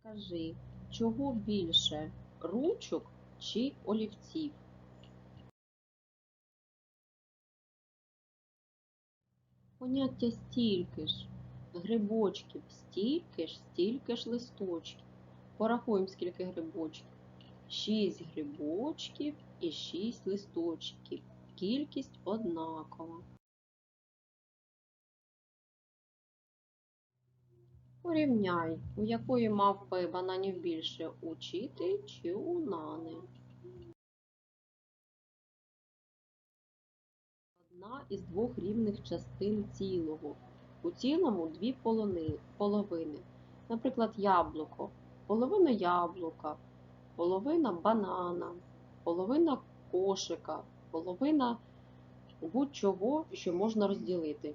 Скажи, чого більше ручок чи олівців? Поняття стільки ж грибочків, стільки ж, стільки ж листочків. Порахуємо, скільки грибочків. Шість грибочків і шість листочків. Кількість однакова. Порівняй, у якої мавпи бананів більше у чи у нани. Одна із двох рівних частин цілого. У цілому дві полони, половини. Наприклад, яблуко, половина яблука, половина банана, половина кошика, половина будь-чого, що можна розділити.